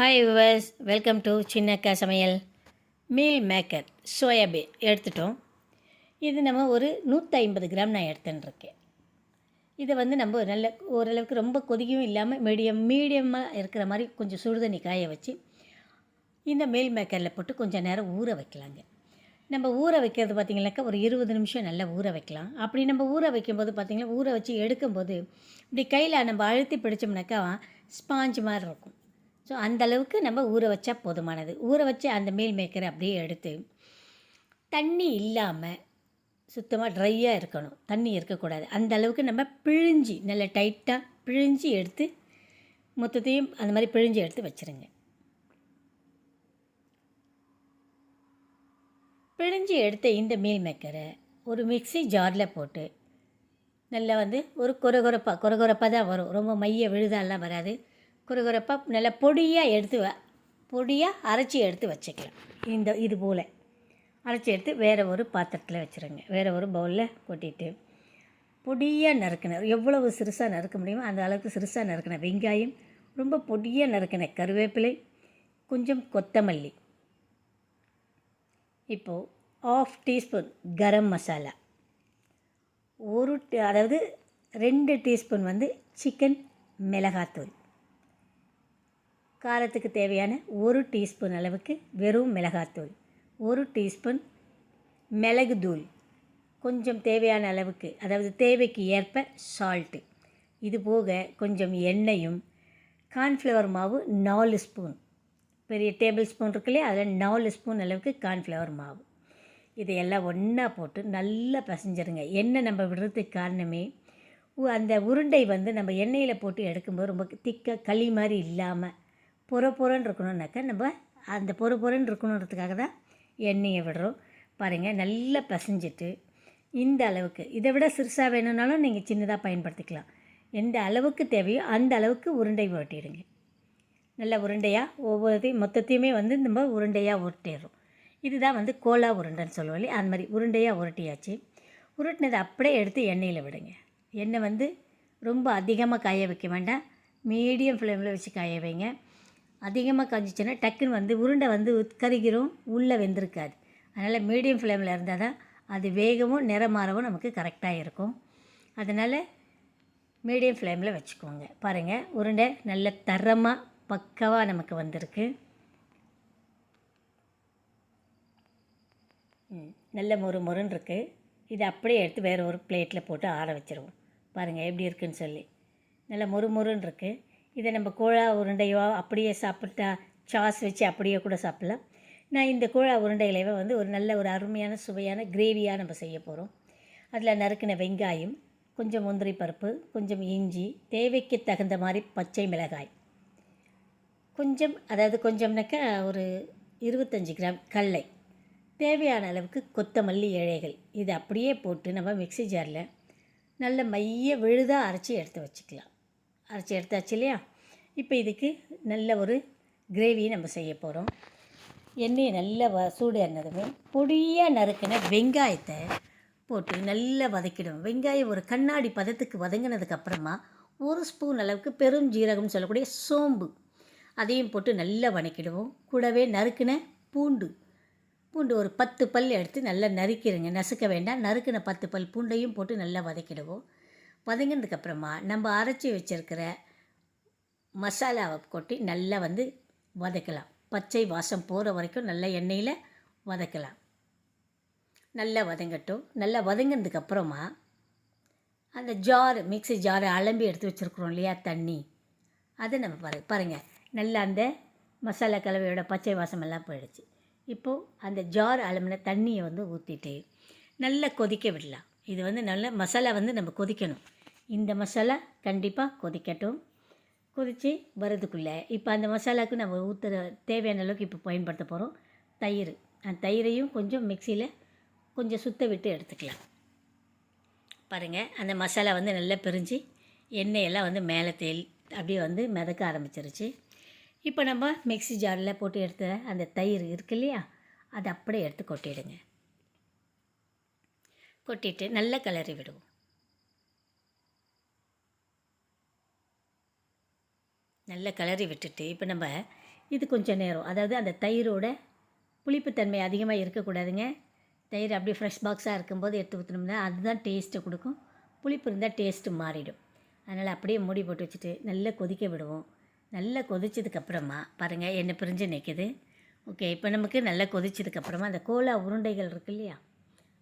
Hi viewers welcome to Chinnakka Samayal meal maker soybean எடுத்துட்டோம். இது நம்ம ஒரு நூற்றி ஐம்பது கிராம் நான் எடுத்துட்டுருக்கேன். இதை வந்து நம்ம நல்ல ஓரளவுக்கு ரொம்ப கொதிக்கவும் இல்லாமல் மீடியம் மீடியமாக இருக்கிற மாதிரி கொஞ்சம் சுடுதண்ணி காய வச்சு இந்த மீல் மேக்கரில் போட்டு கொஞ்சம் நேரம் ஊற வைக்கலாங்க. நம்ம ஊற வைக்கிறது பார்த்திங்கனாக்கா ஒரு இருபது நிமிஷம் நல்லா ஊற வைக்கலாம். அப்படி நம்ம ஊற வைக்கும்போது பார்த்திங்கன்னா ஊற வச்சு எடுக்கும்போது இப்படி கையில் நம்ம அழுத்தி பிடிச்சோம்னாக்கா ஸ்பாஞ்ச் மாதிரி இருக்கும். ஸோ அந்த அளவுக்கு நம்ம ஊற வச்சா போதுமானது. ஊற வச்சு அந்த மீல் மேக்கரை அப்படியே எடுத்து தண்ணி இல்லாமல் சுத்தமாக ட்ரையாக இருக்கணும். தண்ணி இருக்கக்கூடாது. அந்த அளவுக்கு நம்ம பிழிஞ்சி நல்ல டைட்டாக பிழிஞ்சி எடுத்து மொத்தத்தையும் அந்த மாதிரி பிழிஞ்சி எடுத்து வச்சுருங்க. பிழிஞ்சி எடுத்த இந்த மீல் மேக்கரை ஒரு மிக்சி ஜாரில் போட்டு நல்லா வந்து ஒரு கொரகொரப்பாக கொரகொரப்பாக தான் வரும். ரொம்ப மைய விழுதாலாம் வராது. கொரகொரப்பாக நல்லா பொடியாக எடுத்து வ பொடியாக அரைச்சி எடுத்து வச்சுக்கலாம். இந்த இது போல். அரைச்சி எடுத்து வேறு ஒரு பாத்திரத்தில் வச்சுருங்க. வேறு ஒரு பவுலில் கொட்டிட்டு பொடியாக நறுக்கின எவ்வளவு சிறுசாக நறுக்க முடியுமோ அந்த அளவுக்கு சிறுசாக நறுக்கின வெங்காயம் ரொம்ப பொடியாக நறுக்கின கருவேப்பிலை கொஞ்சம் கொத்தமல்லி. இப்போது ஆஃப் டீஸ்பூன் கரம் மசாலா. ஒரு அதாவது ரெண்டு டீஸ்பூன் வந்து சிக்கன் மிளகாத்தூள். காரத்துக்கு தேவையான ஒரு டீஸ்பூன் அளவுக்கு வெறும் மிளகாத்தூள் ஒரு டீஸ்பூன் மிளகுத்தூள் கொஞ்சம் தேவையான அளவுக்கு அதாவது தேவைக்கு ஏற்ப சால்ட்டு இது போக கொஞ்சம் எண்ணெயும் கார்ன்ஃப்ளவர் மாவு நாலு ஸ்பூன். பெரிய டேபிள் ஸ்பூன் இருக்குல்லையே அதில் நாலு ஸ்பூன் அளவுக்கு கார்ன்ஃப்ளவர் மாவு. இதையெல்லாம் ஒன்றா போட்டு நல்லா பசைஞ்சிருங்க. எண்ணெய் நம்ம விடுறதுக்கு காரணமே உ- அந்த உருண்டை வந்து நம்ம எண்ணெயில் போட்டு எடுக்கும்போது ரொம்ப திக்காக களி மாதிரி இல்லாமல் பொற பொறன்னு இருக்கணும்னாக்கா நம்ம அந்த பொற பொறன்னு இருக்கணுன்றதுக்காக தான் எண்ணெயை விடுறோம். பாருங்கள் நல்லா பசைஞ்சிட்டு இந்த அளவுக்கு. இதை விட சிறுசாக வேணும்னாலும் நீங்கள் சின்னதாக பயன்படுத்திக்கலாம். எந்த அளவுக்கு தேவையோ அந்த அளவுக்கு உருண்டை ஓட்டிடுங்க. நல்ல உருண்டையாக ஒவ்வொருத்தையும் மொத்தத்தையுமே வந்து நம்ம உருண்டையாக உருட்டிடுறோம் இதுதான் வந்து கோலா உருண்டைன்னு சொல்லுவோம் இல்லையா? அந்த மாதிரி உருண்டையாக உருட்டியாச்சு. உருட்டினதை அப்படியே எடுத்து எண்ணெயில் விடுங்க. எண்ணெய் வந்து ரொம்ப அதிகமாக காய வைக்க வேண்டாம். மீடியம் ஃப்ளேமில் வச்சு காய வைங்க. அதிகமாக காய்ச்சிச்சுன்னா டக்குன்னு வந்து உருண்டை வந்து கருகிரும் உள்ளே வெந்திருக்காது. அதனால் மீடியம் ஃப்ளேமில் இருந்தால் தான் அது வேகவும் நிறமாறவும் நமக்கு கரெக்டாக இருக்கும். அதனால் மீடியம் ஃப்ளேமில் வச்சுக்கோங்க. பாருங்கள் உருண்டை நல்ல தரமாக பக்கவாக நமக்கு வந்திருக்கு. நல்ல மொறு மொறுன்னு இருக்குது இதை அப்படியே எடுத்து வேறு ஒரு பிளேட்டில் போட்டு ஆற வச்சிருவோம். பாருங்கள் எப்படி இருக்குன்னு சொல்லி. நல்ல மொறு மொறுன்னு இருக்குது இதை நம்ம கோழா உருண்டையோ அப்படியே சாப்பிட்டா சாஸ் வச்சு அப்படியே கூட சாப்பிட்லாம். நான் இந்த கோழா உருண்டைகளைவே வந்து ஒரு நல்ல ஒரு அருமையான சுவையான கிரேவியாக நம்ம செய்ய போகிறோம் அதில் நறுக்கின வெங்காயம் கொஞ்சம் முந்திரி பருப்பு கொஞ்சம் இஞ்சி தேவைக்கு தகுந்த மாதிரி பச்சை மிளகாய். கொஞ்சம் அதாவது கொஞ்சம்னாக்கா ஒரு இருபத்தஞ்சி கிராம் கடலை தேவையான அளவுக்கு கொத்தமல்லி இழைகள் இது அப்படியே போட்டு நம்ம மிக்ஸி ஜாரில் நல்ல மைய விழுதாக அரைச்சி எடுத்து வச்சுக்கலாம். அரைச்சி எடுத்தாச்சு இல்லையா? இப்போ இதுக்கு நல்ல ஒரு கிரேவி நம்ம செய்ய போகிறோம் எண்ணெயை நல்லா வ சூடு எண்ணதுமே பொடியாக நறுக்கின வெங்காயத்தை போட்டு நல்லா வதக்கிடும் வெங்காயம் ஒரு கண்ணாடி பதத்துக்கு வதங்கினதுக்கப்புறமா ஒரு ஸ்பூன் அளவுக்கு பெரும் ஜீரகம்னு சொல்லக்கூடிய சோம்பு. அதையும் போட்டு நல்லா வதக்கிடுவோம் கூடவே நறுக்கின பூண்டு. பூண்டு ஒரு பத்து பல் எடுத்து நல்லா நறுக்கிடுங்க. நசுக்க வேண்டாம். நறுக்கின பத்து பல் பூண்டையும் போட்டு நல்லா வதக்கிடுவோம். வதங்கினதுக்கப்புறமா நம்ம அரைச்சி வச்சிருக்கிற மசாலாவை கொட்டி நல்லா வந்து வதக்கலாம். பச்சை வாசம் போகிற வரைக்கும் நல்லா எண்ணெயில் வதக்கலாம். நல்லா வதங்கட்டும். நல்லா வதங்கினதுக்கு அப்புறமா அந்த ஜார் மிக்ஸி ஜாரை அலம்பி எடுத்து வச்சுருக்குறோம் இல்லையா தண்ணி. அதை நம்ம பாரு பாருங்கள் நல்லா அந்த மசாலா கலவையோட பச்சை வாசம் எல்லாம் போயிடுச்சு. இப்போது அந்த ஜார் அலம்பின தண்ணியை வந்து ஊற்றிட்டு நல்லா கொதிக்க விடலாம். இது வந்து நல்ல மசாலா வந்து நம்ம கொதிக்கணும். இந்த மசாலா கண்டிப்பாக கொதிக்கட்டும். கொதித்து வரதுக்குள்ளே இப்போ அந்த மசாலாவுக்கு நம்ம ஊற்றுற தேவையான அளவுக்கு இப்போ பயன்படுத்த போகிறோம் தயிர். அந்த தயிரையும் கொஞ்சம் மிக்சியில் கொஞ்சம் சுத்த விட்டு எடுத்துக்கலாம். பாருங்கள் அந்த மசாலா வந்து நல்லா பிரிஞ்சு எண்ணெயெல்லாம் வந்து மேலே தேல் அப்படியே வந்து மிதக்க ஆரம்பிச்சிருச்சு. இப்போ நம்ம மிக்ஸி ஜாரில் போட்டு எடுத்த அந்த தயிர் இருக்கு இல்லையா? அதை அப்படியே எடுத்து கொட்டிடுங்க. கொட்டிட்டு நல்லா கிளறி விடுவோம். நல்லா கிளறி விட்டுட்டு இப்போ நம்ம இது கொஞ்சம் நேரம். அதாவது அந்த தயிரோட புளிப்புத்தன்மை அதிகமாக இருக்கக்கூடாதுங்க. தயிர் அப்படியே ஃப்ரெஷ் பாக்ஸாக இருக்கும்போது எடுத்து ஊற்றினோம்னா அதுதான் டேஸ்ட்டை கொடுக்கும். புளிப்பு இருந்தால் டேஸ்ட்டு மாறிடும். அதனால் அப்படியே மூடி போட்டு வச்சுட்டு நல்லா கொதிக்க விடுவோம். நல்லா கொதிச்சதுக்கப்புறமா பாருங்கள் எண்ணெய் பிரிஞ்சு நிற்கிது ஓகே இப்போ நமக்கு நல்லா கொதிச்சதுக்கப்புறமா அந்த கோலா உருண்டைகள் இருக்கு இல்லையா?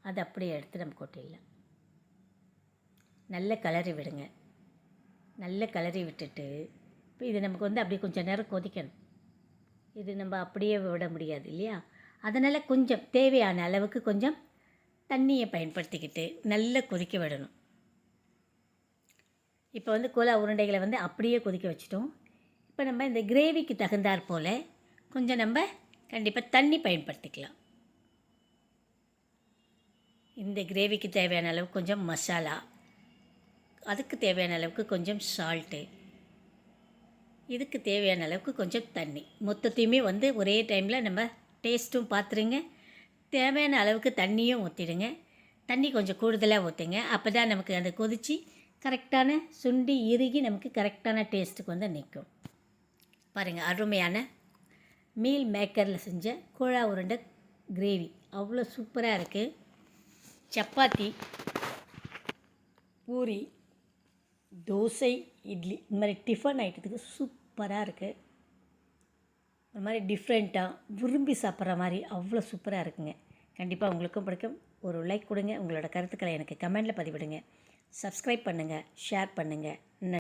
அதை அப்படியே எடுத்து நம்ம கொட்டிடலாம். நல்ல கலரி விடுங்க. நல்ல கலரி விட்டுட்டு இப்போ இது நமக்கு வந்து அப்படியே கொஞ்சம் நேரம் கொதிக்கணும். இது நம்ம அப்படியே விட முடியாது இல்லையா? அதனால் கொஞ்சம் தேவையான அளவுக்கு கொஞ்சம் தண்ணியை பயன்படுத்திக்கிட்டு நல்லா கொதிக்க விடணும். இப்போ வந்து கோலா உருண்டைகளை வந்து அப்படியே கொதிக்க வச்சிட்டோம். இப்போ நம்ம இந்த கிரேவிக்கு தகுந்தாற் போல் கொஞ்சம் நம்ம கண்டிப்பாக தண்ணி பயன்படுத்திக்கலாம். இந்த கிரேவிக்கு தேவையான அளவுக்கு கொஞ்சம் மசாலா. அதுக்கு தேவையான அளவுக்கு கொஞ்சம் சால்ட்டு இதுக்கு தேவையான அளவுக்கு கொஞ்சம் தண்ணி. மொத்தத்தையுமே வந்து ஒரே டைமில் நம்ம டேஸ்ட்டும் பார்த்துருங்க தேவையான அளவுக்கு தண்ணியும் ஊற்றிடுங்க தண்ணி கொஞ்சம் கூடுதலாக ஊற்றுங்க அப்போ தான் நமக்கு அந்த கொதித்து கரெக்டான சுண்டி இறுகி நமக்கு கரெக்டான டேஸ்ட்டுக்கு வந்து நிற்கும் பாருங்கள் அருமையான மீல் மேக்கரில் செஞ்ச கோழா உருண்டை கிரேவி அவ்வளோ சூப்பராக இருக்குது சப்பாத்தி பூரி தோசை இட்லி. இந்த மாதிரி டிஃபன் ஐட்டத்துக்கு சூப்பராக இருக்குது ஒரு மாதிரி டிஃப்ரெண்ட்டாக விரும்பி சாப்பிட்ற மாதிரி அவ்வளோ சூப்பராக இருக்குங்க. கண்டிப்பாக உங்களுக்கும் பிடிக்கும். ஒரு லைக் கொடுங்க. உங்களோட கருத்துக்களை எனக்கு கமெண்டில் பதிவிடுங்க. சப்ஸ்கிரைப் பண்ணுங்கள் ஷேர் பண்ணுங்கள்